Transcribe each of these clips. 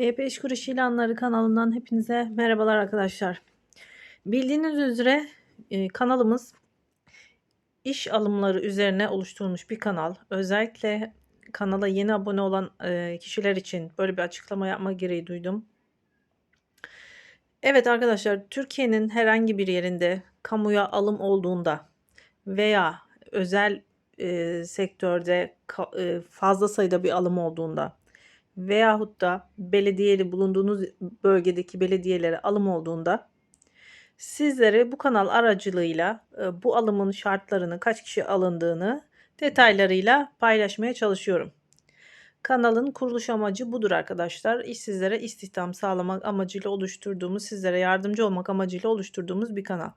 TYP İş Kuruş İlanları kanalından hepinize merhabalar arkadaşlar. Bildiğiniz üzere e, kanalımız iş alımları üzerine oluşturulmuş bir kanal. Özellikle kanala yeni abone olan e, kişiler için böyle bir açıklama yapma gereği duydum. Evet arkadaşlar Türkiye'nin herhangi bir yerinde kamuya alım olduğunda veya özel e, sektörde e, fazla sayıda bir alım olduğunda veyahut da belediyeli bulunduğunuz bölgedeki belediyelere alım olduğunda sizlere bu kanal aracılığıyla e, bu alımın şartlarını, kaç kişi alındığını detaylarıyla paylaşmaya çalışıyorum. Kanalın kuruluş amacı budur arkadaşlar. İşsizlere istihdam sağlamak amacıyla oluşturduğumuz, sizlere yardımcı olmak amacıyla oluşturduğumuz bir kanal.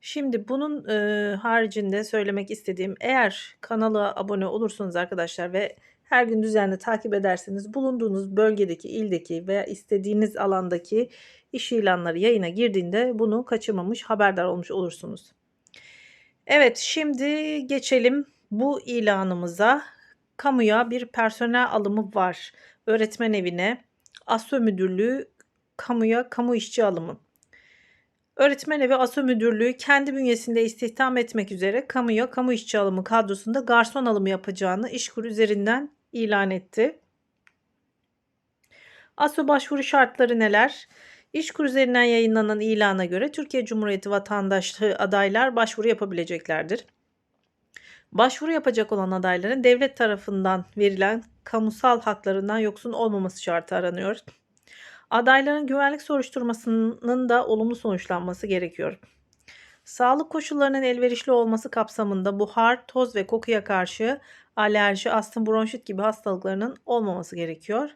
Şimdi bunun e, haricinde söylemek istediğim eğer kanala abone olursunuz arkadaşlar ve her gün düzenli takip ederseniz bulunduğunuz bölgedeki, ildeki veya istediğiniz alandaki iş ilanları yayına girdiğinde bunu kaçırmamış, haberdar olmuş olursunuz. Evet, şimdi geçelim bu ilanımıza. Kamuya bir personel alımı var. Öğretmen evine, ASO müdürlüğü, kamuya kamu işçi alımı. Öğretmen evi ASO müdürlüğü kendi bünyesinde istihdam etmek üzere kamuya kamu işçi alımı kadrosunda garson alımı yapacağını İşkur üzerinden ilan etti. ASO başvuru şartları neler? İşkur üzerinden yayınlanan ilana göre Türkiye Cumhuriyeti vatandaşlığı adaylar başvuru yapabileceklerdir. Başvuru yapacak olan adayların devlet tarafından verilen kamusal haklarından yoksun olmaması şartı aranıyor. Adayların güvenlik soruşturmasının da olumlu sonuçlanması gerekiyor. Sağlık koşullarının elverişli olması kapsamında buhar, toz ve kokuya karşı alerji, astım, bronşit gibi hastalıklarının olmaması gerekiyor.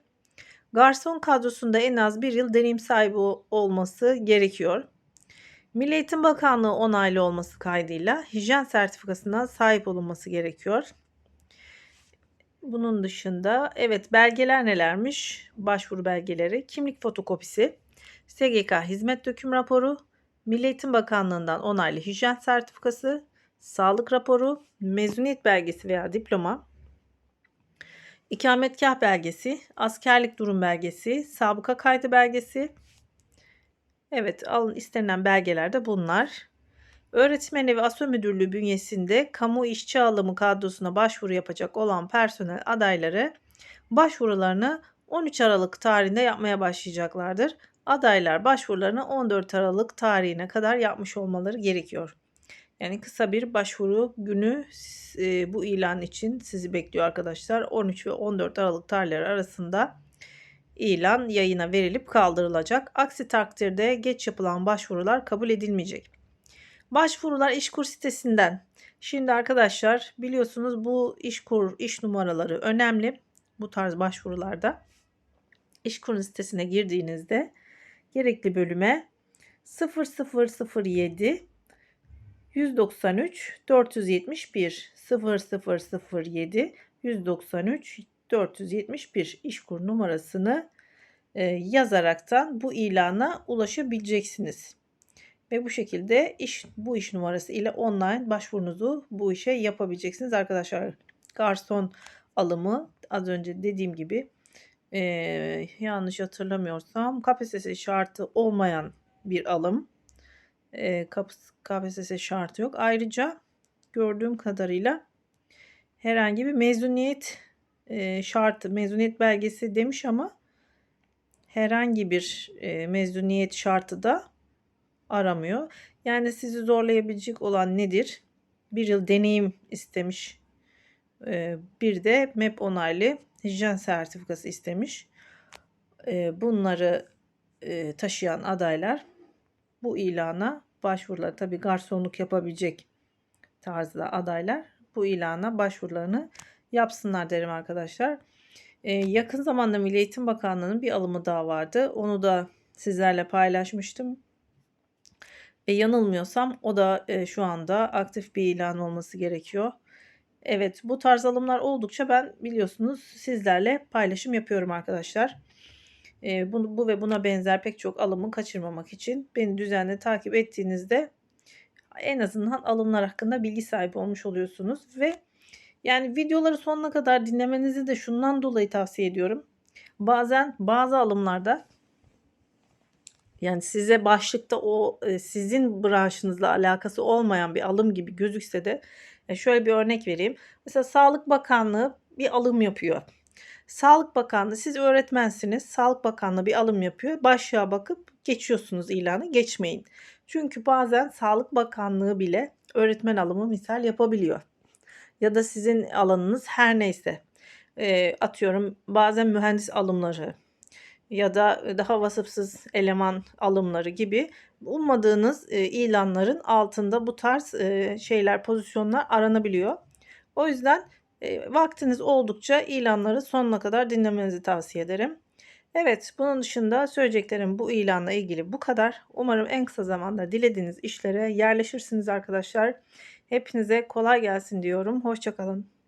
Garson kadrosunda en az bir yıl deneyim sahibi olması gerekiyor. Milli Eğitim Bakanlığı onaylı olması kaydıyla hijyen sertifikasına sahip olunması gerekiyor. Bunun dışında evet belgeler nelermiş? Başvuru belgeleri, kimlik fotokopisi, SGK hizmet döküm raporu, Milli Eğitim Bakanlığı'ndan onaylı hijyen sertifikası, sağlık raporu, mezuniyet belgesi veya diploma, ikametgah belgesi, askerlik durum belgesi, sabıka kaydı belgesi. Evet, alın istenilen belgeler de bunlar. Öğretmen Evi ASO Müdürlüğü bünyesinde kamu işçi alımı kadrosuna başvuru yapacak olan personel adayları başvurularını 13 Aralık tarihinde yapmaya başlayacaklardır. Adaylar başvurularını 14 Aralık tarihine kadar yapmış olmaları gerekiyor. Yani kısa bir başvuru günü e, bu ilan için sizi bekliyor arkadaşlar. 13 ve 14 Aralık tarihleri arasında ilan yayına verilip kaldırılacak. Aksi takdirde geç yapılan başvurular kabul edilmeyecek. Başvurular İşkur sitesinden. Şimdi arkadaşlar biliyorsunuz bu İşkur iş numaraları önemli bu tarz başvurularda. İşkur sitesine girdiğinizde gerekli bölüme 0007 193 471 0007 193 471 işkur numarasını e, yazaraktan bu ilana ulaşabileceksiniz. Ve bu şekilde iş bu iş numarası ile online başvurunuzu bu işe yapabileceksiniz arkadaşlar. Garson alımı az önce dediğim gibi e, yanlış hatırlamıyorsam KPSS şartı olmayan bir alım. E, KPSS şartı yok. Ayrıca gördüğüm kadarıyla herhangi bir mezuniyet e, şartı, mezuniyet belgesi demiş ama herhangi bir e, mezuniyet şartı da aramıyor. Yani sizi zorlayabilecek olan nedir? Bir yıl deneyim istemiş. E, bir de MEP onaylı hijyen sertifikası istemiş. E, bunları e, taşıyan adaylar bu ilana başvurular tabi garsonluk yapabilecek tarzda adaylar bu ilana başvurularını yapsınlar derim arkadaşlar. Ee, yakın zamanda Milli Eğitim Bakanlığı'nın bir alımı daha vardı. Onu da sizlerle paylaşmıştım. Ve yanılmıyorsam o da e, şu anda aktif bir ilan olması gerekiyor. Evet bu tarz alımlar oldukça ben biliyorsunuz sizlerle paylaşım yapıyorum arkadaşlar. E, bu, bu ve buna benzer pek çok alımı kaçırmamak için beni düzenli takip ettiğinizde en azından alımlar hakkında bilgi sahibi olmuş oluyorsunuz ve yani videoları sonuna kadar dinlemenizi de şundan dolayı tavsiye ediyorum. Bazen bazı alımlarda yani size başlıkta o, eee, sizin branşınızla alakası olmayan bir alım gibi gözükse de şöyle bir örnek vereyim. Mesela Sağlık Bakanlığı bir alım yapıyor. Sağlık Bakanlığı siz öğretmensiniz. Sağlık Bakanlığı bir alım yapıyor. Başlığa bakıp geçiyorsunuz ilanı. Geçmeyin. Çünkü bazen Sağlık Bakanlığı bile öğretmen alımı misal yapabiliyor. Ya da sizin alanınız her neyse. Eee, atıyorum bazen mühendis alımları ya da daha vasıfsız eleman alımları gibi ummadığınız, eee, ilanların altında bu tarz, eee, şeyler, pozisyonlar aranabiliyor. O yüzden, vaktiniz oldukça ilanları sonuna kadar dinlemenizi tavsiye ederim. Evet, bunun dışında söyleyeceklerim bu ilanla ilgili bu kadar. Umarım en kısa zamanda dilediğiniz işlere yerleşirsiniz arkadaşlar. Hepinize kolay gelsin diyorum. Hoşça kalın.